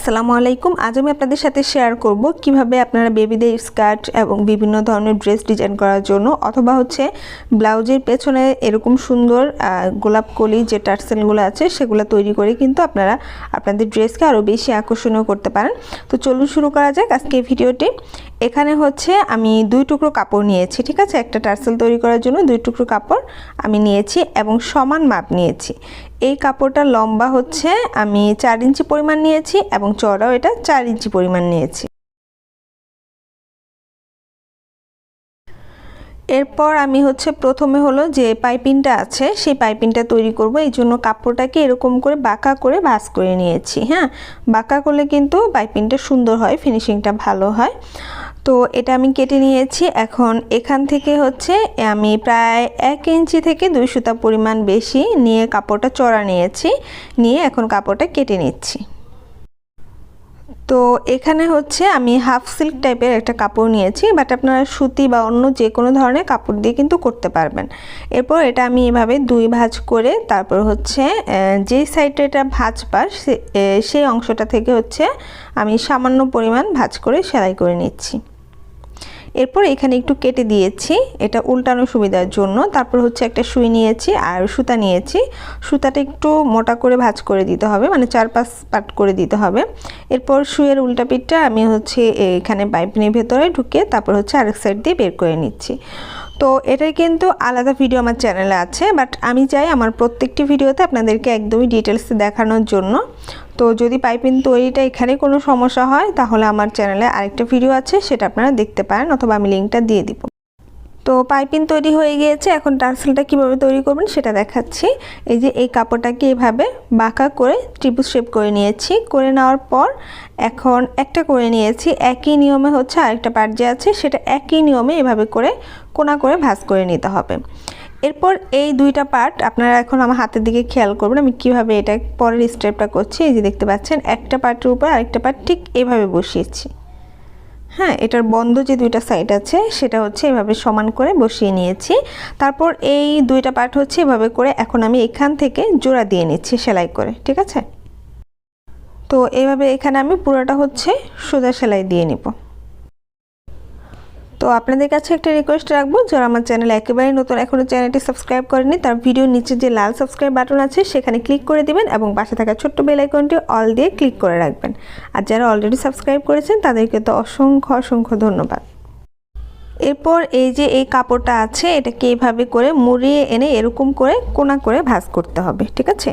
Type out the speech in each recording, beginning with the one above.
আসসালামু আলাইকুম। আজ আমি আপনাদের সাথে শেয়ার করব কীভাবে আপনারা বেবিদের স্কার্ট এবং বিভিন্ন ধরনের ড্রেস ডিজাইন করার জন্য অথবা হচ্ছে ব্লাউজের পেছনে এরকম সুন্দর গোলাপ কলি যে টার্সেলগুলো আছে সেগুলো তৈরি করে কিন্তু আপনারা আপনাদের ড্রেসকে আরও বেশি আকর্ষণীয় করতে পারেন। তো চলুন শুরু করা যাক আজকে ভিডিওটি এখানে হচ্ছে আমি দুই টুকরো কাপড় নিয়েছি, ঠিক আছে? একটা টার্সেল তৈরি করার জন্য দুই টুকরো কাপড় আমি নিয়েছি এবং সমান মাপ নিয়েছি। এই কাপড়টা লম্বা হচ্ছে আমি চার ইঞ্চি পরিমাণ নিয়েছি এবং চড়াও এটা চার ইঞ্চি পরিমাণ নিয়েছি। এরপর আমি হচ্ছে প্রথমে হলো যে পাইপিংটা আছে, সেই পাইপিংটা তৈরি করব। এই জন্য কাপড়টাকে এরকম করে বাঁকা করে ভাস করে নিয়েছি হ্যাঁ? বাঁকা করলে কিন্তু পাইপিংটা সুন্দর হয়, ফিনিশিংটা ভালো হয়। তো এটা আমি কেটে নিয়েছি। এখন এখান থেকে হচ্ছে আমি প্রায় এক ইঞ্চি থেকে দুই সুতা পরিমাণ বেশি নিয়ে কাপড়টা চড়া নিয়েছি। নিয়ে এখন কাপড়টা কেটে নিচ্ছি। তো এখানে হচ্ছে আমি হাফ সিল্ক টাইপের একটা কাপড় নিয়েছি, বাট আপনারা সুতি বা অন্য যে কোনো ধরনের কাপড় দিয়ে কিন্তু করতে পারবেন। এরপর এটা আমি এভাবে দুই ভাঁজ করে তারপর হচ্ছে যে সাইডে এটা ভাঁজ পাশ সেই অংশটা থেকে হচ্ছে আমি সামান্য পরিমাণ ভাঁজ করে সেলাই করে নিচ্ছি। এরপর এখানে একটু কেটে দিয়েছি। এটা উল্টানো সুবিধার জন্য। তারপর হচ্ছে একটা সুই নিয়েছি আর সুতা নিয়েছি। সুতাটা একটু মোটা করে ভাজ করে দিতে হবে মানে চার পাঁচ পাট করে দিতে হবে। এরপর সুইয়ের উল্টা পিঠটা আমি হচ্ছে এখানে পাইপিনের ভেতরে ঢুকে তারপর হচ্ছে আরেক সাইড দিয়ে বের করে নিচ্ছি। তো এটাই কিন্তু আলাদা ভিডিও আমার চ্যানেলে আছে বাট আমি চাই আমার প্রত্যেকটি ভিডিওতে আপনাদেরকে একদমই ডিটেলসে দেখানোর জন্য। তো যদি পাইপিং তৈরিটা এখানে কোনো সমস্যা হয়, তাহলে আমার চ্যানেলে আরেকটা ভিডিও আছে, সেটা আপনারা দেখতে পারেন, অথবা আমি লিঙ্কটা দিয়ে দিব। তো পাইপিং তৈরি হয়ে গিয়েছে। এখন টার্সেলটা কীভাবে তৈরি করবেন সেটা দেখাচ্ছি। এই যে এই কাপড়টাকে এভাবে বাঁকা করে ত্রিভুজ শেপ করে নিয়েছি। করে নেওয়ার পর এখন একটা করে নিয়েছি। একই নিয়মে হচ্ছে আরেকটা পার্ট যে আছে, সেটা একই নিয়মে এভাবে করে কোনা করে ভাঁজ করে নিতে হবে। এরপর এই দুইটা পার্ট আপনারা এখন আমার হাতের দিকে খেয়াল করবেন। আমি কীভাবে এটা পরের স্টেপটা করছি, এই যে দেখতে পাচ্ছেন, একটা পার্টের উপর আরেকটা পার্ট ঠিক এভাবে বসিয়েছি। হ্যাঁ এটার বন্ধ যে দুইটা সাইড আছে, সেটা হচ্ছে এভাবে সমান করে বসিয়ে নিয়েছি। তারপর এই দুইটা পার্ট হচ্ছে এভাবে করে এখন আমি এখান থেকে জোড়া দিয়ে নিচ্ছি সেলাই করে, ঠিক আছে? তো এইভাবে এখানে আমি পুরোটা হচ্ছে সোজা সেলাই দিয়ে নিব। তো আপনাদের কাছে একটা রিকোয়েস্ট রাখব, যারা আমার চ্যানেল একেবারেই নতুন এখনও চ্যানেলটি সাবস্ক্রাইব করেনি তার ভিডিওর নিচে যে লাল সাবস্ক্রাইব বাটন আছে, সেখানে ক্লিক করে দিবেন এবং পাশে থাকা ছোট্ট বেল আইকনটি অল দিয়ে ক্লিক করে রাখবেন। আর যারা অলরেডি সাবস্ক্রাইব করেছেন, তাদেরকে তো অসংখ্য অসংখ্য ধন্যবাদ। এরপর এই যে এই কাপড়টা আছে, এটাকে এইভাবে করে মুড়িয়ে এনে এরকম করে কোনা করে ভাজ করতে হবে, ঠিক আছে?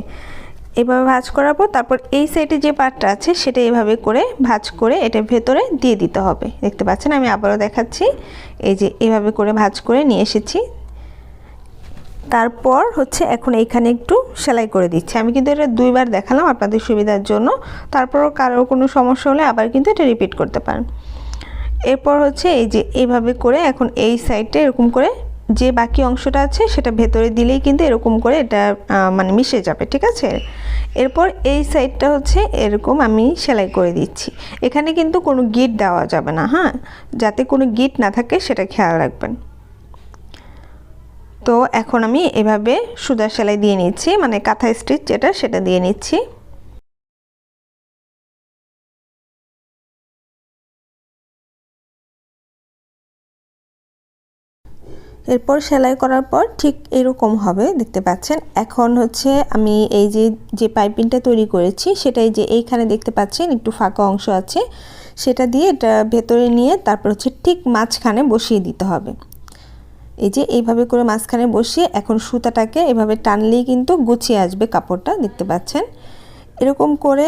এভাবে ভাঁজ করার পর তারপর এই সাইডে যে পাটটা আছে সেটা এভাবে করে ভাঁজ করে এটা ভেতরে দিয়ে দিতে হবে। দেখতে পাচ্ছেন আমি আবারও দেখাচ্ছি। এই যে এভাবে করে ভাঁজ করে নিয়ে এসেছি। তারপর হচ্ছে এখন এইখানে একটু সেলাই করে দিচ্ছি। আমি কিন্তু এটা দুইবার দেখালাম আপনাদের সুবিধার জন্য। তারপরও কারোর কোনো সমস্যা হলে আবার কিন্তু এটা রিপিট করতে পারেন। এরপর হচ্ছে এই যে এইভাবে করে এখন এই সাইডটা এরকম করে যে বাকি অংশটা আছে সেটা ভেতরে দিলেই কিন্তু এরকম করে এটা মানে মিশে যাবে, ঠিক আছে? এরপর এই সাইডটা হচ্ছে এরকম আমি সেলাই করে দিচ্ছি। এখানে কিন্তু কোনো গিট দেওয়া যাবে না হ্যাঁ? যাতে কোনো গিট না থাকে সেটা খেয়াল রাখবেন। তো এখন আমি এভাবে সুদা সেলাই দিয়ে নিচ্ছি মানে কাঁথা স্টিচ যেটা সেটা দিয়ে নিচ্ছি। এরপর সেলাই করার পর ঠিক এরকম হবে, দেখতে পাচ্ছেন। এখন হচ্ছে আমি এই যে যে পাইপিংটা তৈরি করেছি, সেটাই যে এইখানে দেখতে পাচ্ছেন একটু ফাঁকা অংশ আছে, সেটা দিয়ে এটা ভেতরে নিয়ে তারপর হচ্ছে ঠিক মাঝখানে বসিয়ে দিতে হবে। এই যে এইভাবে করে মাঝখানে বসিয়ে এখন সুতাটাকে এভাবে টানলেই কিন্তু গুছিয়ে আসবে কাপড়টা, দেখতে পাচ্ছেন। এরকম করে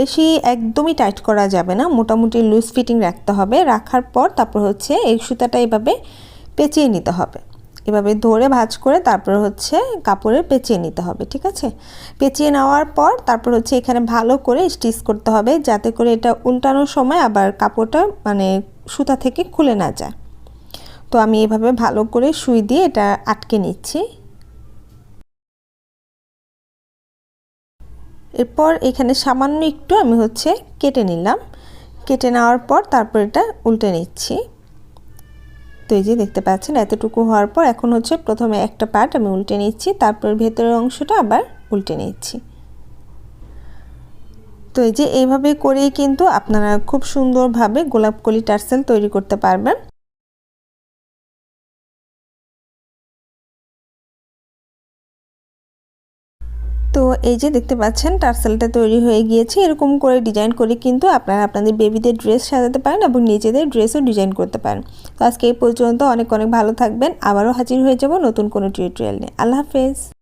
বেশি একদমই টাইট করা যাবে না, মোটামুটি লুজ ফিটিং রাখতে হবে। রাখার পর তারপর হচ্ছে এই সুতাটা এভাবে পেঁচিয়ে নিতে হবে। এভাবে ধরে ভাজ করে তারপর হচ্ছে কাপড়ে পেঁচিয়ে নিতে হবে, ঠিক আছে? পেঁচিয়ে নেওয়ার পর তারপর হচ্ছে এখানে ভালো করে স্টিচ করতে হবে যাতে করে এটা উল্টানোর সময় আবার কাপড়টা মানে সুতা থেকে খুলে না যায়। তো আমি এভাবে ভালো করে সুই দিয়ে এটা আটকে নিচ্ছি। এরপর এখানে সামান্য একটু আমি হচ্ছে কেটে নিলাম। কেটে নেওয়ার পর তারপর এটা উল্টে নিচ্ছি। তো এই যে দেখতে পাচ্ছেন, এতটুকু হওয়ার পর এখন হচ্ছে প্রথমে একটা পার্ট আমি উল্টে নিচ্ছি, তারপর ভেতরের অংশটা আবার উল্টে নিচ্ছি। তো এই যে এইভাবে করেই কিন্তু আপনারা খুব সুন্দরভাবে গোলাপকলি টার্সেল তৈরি করতে পারবেন। তো এই যে দেখতে পাচ্ছেন, টার্সেলটা তৈরি হয়ে গিয়েছে। এরকম করে ডিজাইন করে কিন্তু আপনারা আপনাদের বেবিদের ড্রেস সাজাতে পারেন এবং নিজেদের ড্রেসও ডিজাইন করতে পারেন। তো আজকে এই পর্যন্ত অনেক অনেক ভালো থাকবেন। আবারও হাজির হয়ে যাব নতুন কোনো টিউটোরিয়াল নিয়ে। আল্লাহ হাফেজ।